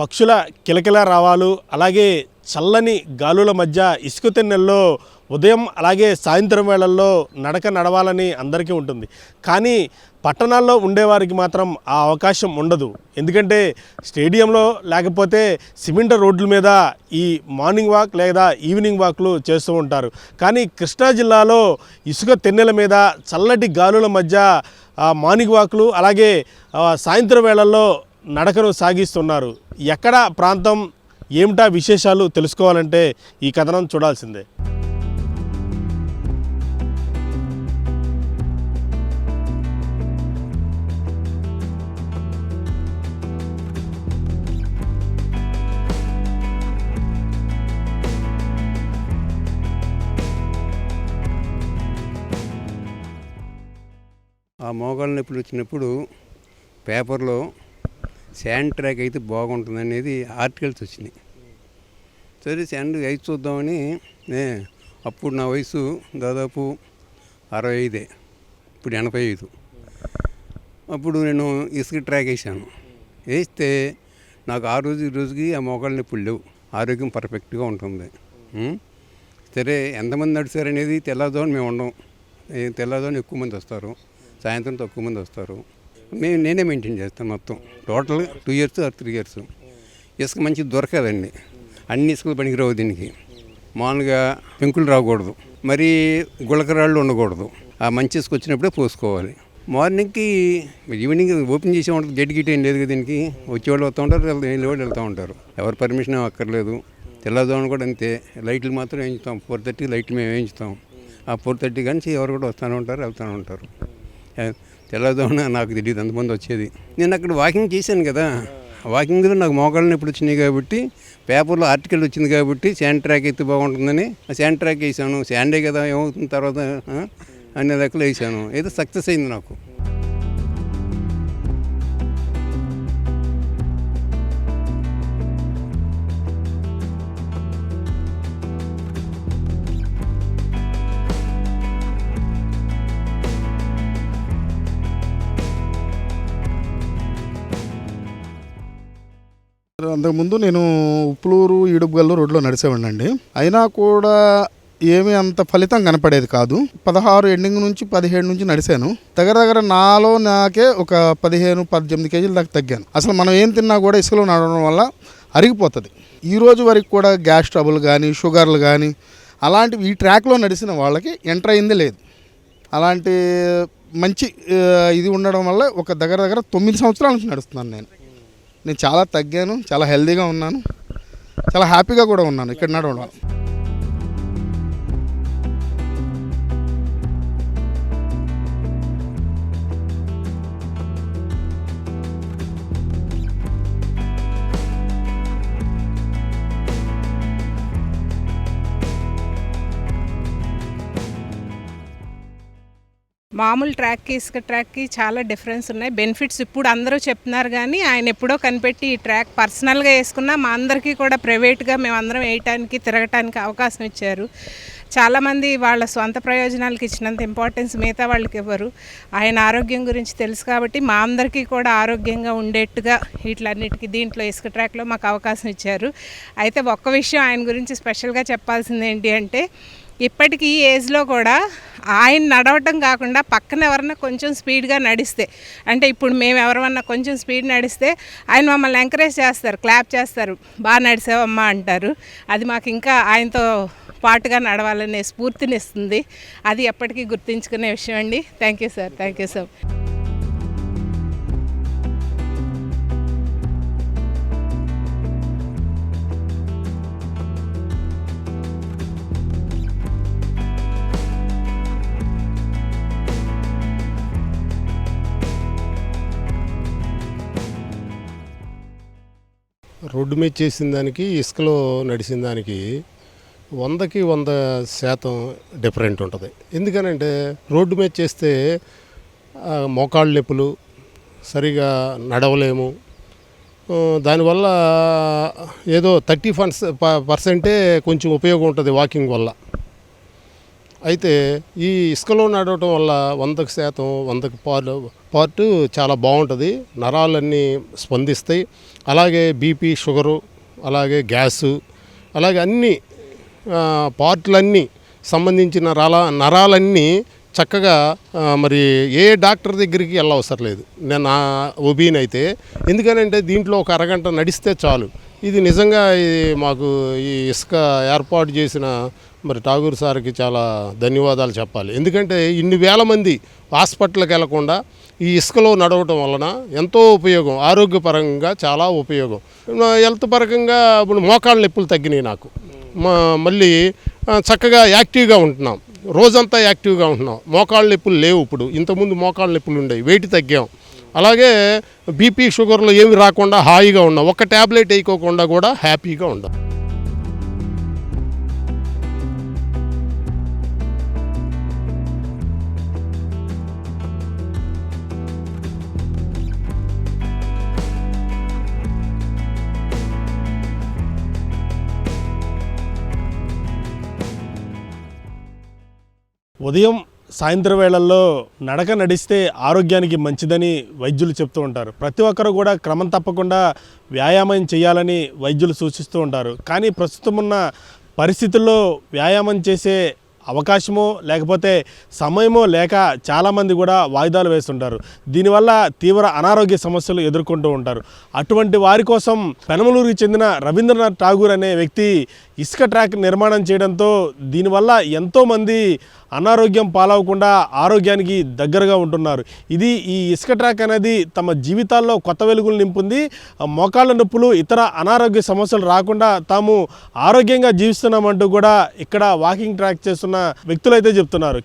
పక్షుల కిలకిల రావాలు అలాగే చల్లని గాలుల మధ్య ఇసుక తెన్నెల్లో ఉదయం అలాగే సాయంత్రం వేళల్లో నడక నడవాలని అందరికీ ఉంటుంది. కానీ పట్టణాల్లో ఉండేవారికి మాత్రం ఆ అవకాశం ఉండదు. ఎందుకంటే స్టేడియంలో లేకపోతే సిమెంట్ రోడ్ల మీద ఈ మార్నింగ్ వాక్ లేదా ఈవినింగ్ వాక్లు చేస్తూ ఉంటారు. కానీ కృష్ణా జిల్లాలో ఇసుక తెన్నెల మీద చల్లటి గాలుల మధ్య మార్నింగ్ వాక్లు అలాగే సాయంత్రం వేళల్లో నడకను సాగిస్తున్నారు. ఎక్కడ ప్రాంతం ఏమిటా విశేషాలు తెలుసుకోవాలంటే ఈ కథనం చూడాల్సిందే. ఆ మోకాళ్ళ నొప్పులు వచ్చినప్పుడు పేపర్లో శాండ్ ట్రాక్ అయితే బాగుంటుంది అనేది ఆర్టికల్స్ వచ్చినాయి. సరే శాండ్ అయితే చూద్దామని నే అప్పుడు నా వయసు దాదాపు అరవై ఐదే ఇప్పుడు ఎనభై ఐదు. అప్పుడు నేను ఇసుక ట్రాక్ వేసాను వేస్తే నాకు ఆ రోజు ఈ రోజుకి ఆ మోకాళ్ళ నొప్పులు లేవు. ఆరోగ్యం పర్ఫెక్ట్గా ఉంటుంది. సరే ఎంతమంది నడిచారనేది తెల్లదోని మేము ఉండం. తెల్లదోని ఎక్కువ మంది వస్తారు. సాయంత్రం తక్కువ మంది వస్తారు. మేము నేనే మెయింటైన్ చేస్తాను మొత్తం. Total two years or three years. ఇసుక మంచి దొరకదండి అన్ని. ఇసుకలు పనికిరావు దీనికి. మామూలుగా పెంకులు రాకూడదు. మరి గుళకరాళ్ళు ఉండకూడదు. ఆ మంచి ఇసుక వచ్చినప్పుడే పోసుకోవాలి. మార్నింగ్కి ఈవినింగ్ ఓపెన్ చేసే ఉంటుంది గడ్డి గిట్ ఏం లేదు దీనికి. వచ్చేవాళ్ళు వస్తూ ఉంటారు వెళ్ళి వెళ్ళేవాళ్ళు వెళ్తూ ఉంటారు. ఎవరు పర్మిషన్ అక్కర్లేదు. తెల్లదోమని కూడా అంతే. లైట్లు మాత్రం వేయించుతాం. ఫోర్ థర్టీ లైట్లు మేము వేయించుతాం. ఆ ఫోర్ థర్టీ కానీ ఎవరు కూడా వస్తూనే ఉంటారు వెళ్తూనే ఉంటారు. తెల్లదోన నాకు తెలియదు అంతమంది వచ్చేది. నేను అక్కడ వాకింగ్ చేశాను కదా. వాకింగ్లో నాకు మోకాళ్ళని ఎప్పుడు వచ్చినాయి కాబట్టి పేపర్లో ఆర్టికల్ వచ్చింది కాబట్టి శాండ్ ట్రాక్ అయితే బాగుంటుందని శాండ్ ట్రాక్ వేసాను. శాండే కదా ఏమవుతుంది తర్వాత అనే లెక్కలు వేసాను. ఏదో సక్సెస్ అయింది నాకు. అంతకుముందు నేను ఉప్పులూరు ఈడుపుగల్లు రోడ్లో నడిచేవాడిని అయినా కూడా ఏమీ అంత ఫలితం కనపడేది కాదు. పదహారు ఎండింగ్ నుంచి పదిహేడు నుంచి నడిచాను. దగ్గర దగ్గర నాలో నాకే ఒక పదిహేను పద్దెనిమిది కేజీల దాకా తగ్గాను. అసలు మనం ఏం తిన్నా కూడా ఇసుకలో నడవడం వల్ల అరిగిపోతుంది. ఈ రోజు వరకు కూడా గ్యాస్ ట్రబుల్ కానీ షుగర్లు కానీ అలాంటివి ఈ ట్రాక్లో నడిచిన వాళ్ళకి ఎంటర్ అయింది లేదు. అలాంటి మంచి ఇది ఉండడం వల్ల ఒక దగ్గర దగ్గర తొమ్మిది సంవత్సరాల నుంచి నడుస్తున్నాను నేను. నేను చాలా తగ్గాను చాలా హెల్దీగా ఉన్నాను చాలా హ్యాపీగా కూడా ఉన్నాను. ఇక్కడ నడవడం మామూలు ట్రాక్కి ఇసుక ట్రాక్కి చాలా డిఫరెన్స్ ఉన్నాయి. బెనిఫిట్స్ ఇప్పుడు అందరూ చెప్తున్నారు కానీ ఆయన ఎప్పుడో కనిపెట్టి ఈ ట్రాక్ పర్సనల్గా వేసుకున్నా మా అందరికీ కూడా ప్రైవేట్గా మేమందరం వేయటానికి తిరగటానికి అవకాశం ఇచ్చారు. చాలామంది వాళ్ళ సొంత ప్రయోజనాలకు ఇచ్చినంత ఇంపార్టెన్స్ మిగతా వాళ్ళకి ఇవ్వరు. ఆయన ఆరోగ్యం గురించి తెలుసు కాబట్టి మా అందరికీ కూడా ఆరోగ్యంగా ఉండేట్టుగా వీటిలన్నిటికీ దీంట్లో ఇసుక ట్రాక్లో మాకు అవకాశం ఇచ్చారు. అయితే ఒక్క విషయం ఆయన గురించి స్పెషల్గా చెప్పాల్సింది ఏంటి అంటే ఇప్పటికీ ఈ ఏజ్లో కూడా ఆయన నడవటం కాకుండా పక్కన ఎవరన్నా కొంచెం స్పీడ్గా నడిస్తే అంటే ఇప్పుడు మేము ఎవరన్నా కొంచెం స్పీడ్ నడిస్తే ఆయన మమ్మల్ని ఎంకరేజ్ చేస్తారు క్లాప్ చేస్తారు బాగా నడిసావమ్మా అంటారు. అది మాకు ఇంకా ఆయనతో పాటుగా నడవాలనే స్ఫూర్తినిస్తుంది. అది ఎప్పటికీ గుర్తుంచుకునే విషయం అండి. Thank you sir thank you sir. Road మీద చేసిన దానికి ఇసుకలో నడిచిన దానికి వందకి వంద శాతం డిఫరెంట్ ఉంటుంది. ఎందుకనంటే రోడ్డు మీద చేస్తే మోకాళ్ళ నొప్పులు సరిగా నడవలేము. దానివల్ల ఏదో థర్టీ ఫన్స్ పర్సెంటే కొంచెం ఉపయోగం ఉంటుంది వాకింగ్ వల్ల. అయితే ఈ ఇసుకలో నడవటం వల్ల వందకు శాతం వందకు పాలు పార్ట్ చాలా బాగుంటుంది. నరాలన్నీ స్పందిస్తాయి. అలాగే బీపీ షుగరు అలాగే గ్యాసు అలాగే అన్ని పార్ట్లన్నీ సంబంధించిన రాల నరాలన్నీ చక్కగా మరి ఏ డాక్టర్ దగ్గరికి వెళ్ళవసరం లేదు. నేను నా ఒబీన్ అయితే. ఎందుకనంటే దీంట్లో ఒక అరగంట నడిస్తే చాలు. ఇది నిజంగా ఇది మాకు ఈ ఇసుక ఏర్పాటు చేసిన మరి ఠాగూర్ సార్కి చాలా ధన్యవాదాలు చెప్పాలి. ఎందుకంటే ఇన్ని వేల మంది హాస్పిటల్కి వెళ్ళకుండా ఈ ఇసుకలో నడవటం వలన ఎంతో ఉపయోగం ఆరోగ్యపరంగా చాలా ఉపయోగం. హెల్త్ పరంగా ఇప్పుడు మోకాళ్ళ నొప్పులు తగ్గినాయి నాకు. మా మళ్ళీ చక్కగా యాక్టివ్గా ఉంటున్నాం. రోజంతా యాక్టివ్గా ఉంటున్నాం. మోకాళ్ళ నొప్పులు లేవు ఇప్పుడు. ఇంతకుముందు మోకాళ్ళ నొప్పులు ఉండేవి. వెయిట్ తగ్గాం. అలాగే బీపీ షుగర్లు ఏమి రాకుండా హాయిగా ఉన్నాం. ఒక్క ట్యాబ్లెట్ వేయకోకుండా కూడా హ్యాపీగా ఉండాం ఉదయం సాయంత్రం వేళల్లో నడక నడిస్తే ఆరోగ్యానికి మంచిదని వైద్యులు చెప్తూ ఉంటారు. ప్రతి ఒక్కరు కూడా క్రమం తప్పకుండా వ్యాయామం చేయాలని వైద్యులు సూచిస్తూ ఉంటారు. కానీ ప్రస్తుతం ఉన్న పరిస్థితుల్లో వ్యాయామం చేసే అవకాశమో లేకపోతే సమయమో లేక చాలామంది కూడా వాయిదాలు వేస్తుంటారు. దీనివల్ల తీవ్ర అనారోగ్య సమస్యలు ఎదుర్కొంటూ ఉంటారు. అటువంటి వారి కోసం పెనమలూరుకి చెందిన రవీంద్రనాథ్ ఠాగూర్ అనే వ్యక్తి ఇసుక ట్రాక్ నిర్మాణం చేయడంతో దీనివల్ల ఎంతోమంది అనారోగ్యం పాలవకుండా ఆరోగ్యానికి దగ్గరగా ఉంటున్నారు. ఇది ఈ ఇసుక ట్రాక్ అనేది తమ జీవితాల్లో కొత్త వెలుగులు నింపుంది. మోకాళ్ళ నొప్పులు ఇతర అనారోగ్య సమస్యలు రాకుండా తాము ఆరోగ్యంగా జీవిస్తున్నామంటూ కూడా ఇక్కడ వాకింగ్ ట్రాక్ చేస్తున్న వ్యక్తులైతే చెప్తున్నారు.